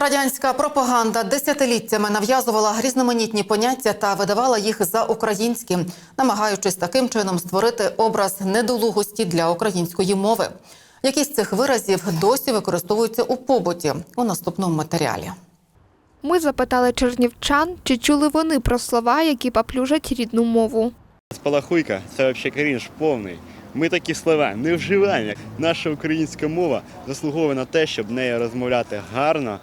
Радянська пропаганда десятиліттями нав'язувала різноманітні поняття та видавала їх за українські, намагаючись таким чином створити образ недолугості для української мови. Які з цих виразів досі використовуються у побуті у наступному матеріалі. Ми запитали чернівчан, чи чули вони про слова, які поплюжать рідну мову. Спалахуйка це взагалі крінж повний. Ми такі слова не вживаємо. Наша українська мова заслуговує на те, щоб нею розмовляти гарно,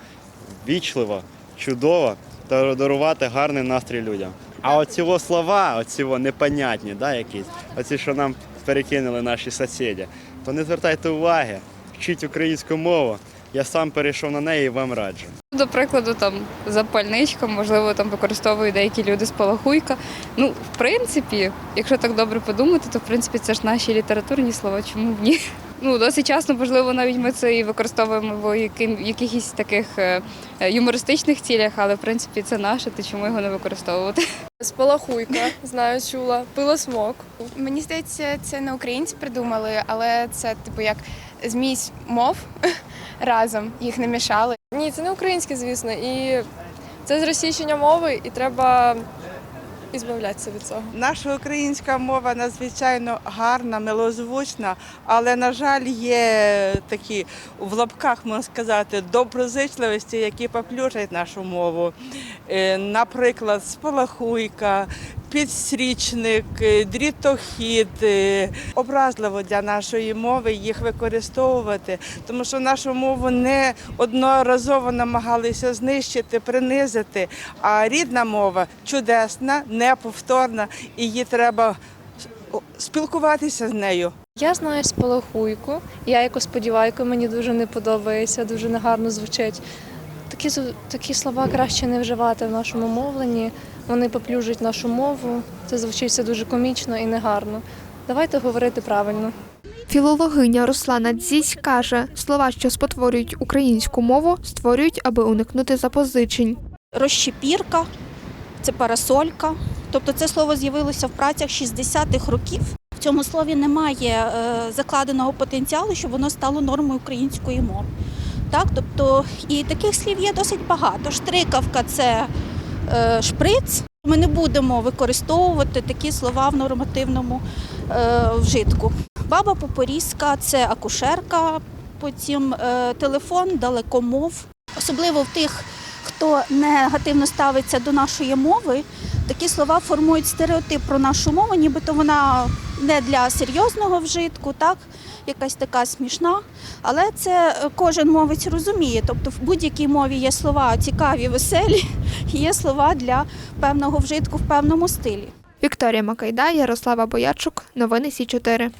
вічливо, чудово та дарувати гарний настрій людям. А оці слова, оці непонятні, да, якісь, оці, що нам перекинули наші сусіди, то не звертайте уваги, вчіть українську мову. Я сам перейшов на неї і вам раджу. До прикладу, там запальничка, можливо, там використовують деякі люди спалахуйка. Ну, в принципі, якщо так добре подумати, то в принципі це ж наші літературні слова, чому б ні? Ну, досить часто, можливо, навіть ми це і використовуємо в яким, якихось таких е, е, юмористичних цілях, але в принципі це наше, то чому його не використовувати? Спалахуйка, знаю, чула, пилосмок. Мені здається, це не українці придумали, але це типу як змісь мов разом, їх не мішали. Ні, це не українське, звісно, і це зросійщення мови, і треба ізбавлятися від цього. Наша українська мова надзвичайно гарна, милозвучна, але, на жаль, є такі в лапках, можна сказати, доброзичливості, які поплюжать нашу мову. Е, Наприклад, спалахуйка, підсрічник, е, дрітохід. е, Образливо для нашої мови їх використовувати, тому що нашу мову не одноразово намагалися знищити, принизити. А рідна мова чудесна, неповторна, і її треба спілкуватися з нею. Я знаю спалахуйку. Я як сподівайка, мені дуже не подобається, дуже негарно звучить. Такі, з- такі слова краще не вживати в нашому мовленні. Вони поплюжать нашу мову. Це звучить дуже комічно і негарно. Давайте говорити правильно. Філологиня Руслана Дзісь каже, слова, що спотворюють українську мову, створюють, аби уникнути запозичень. розщепірка, це парасолька. Тобто це слово з'явилося в працях 60-х років. В цьому слові немає е, закладеного потенціалу, щоб воно стало нормою української мови. Так, тобто, і таких слів є досить багато. Штрикавка це е, шприц. Ми не будемо використовувати такі слова в нормативному е, вжитку. Баба Попорізька це акушерка, потім е, телефон, далекомов. Особливо в тих хто негативно ставиться до нашої мови, такі слова формують стереотип про нашу мову, нібито вона не для серйозного вжитку, так, якась така смішна. Але це е, кожен мовець розуміє. Тобто в будь-якій мові є слова цікаві, веселі, є слова для певного вжитку в певному стилі. Вікторія Макайда, Ярослава Боячук. Новини Сі 4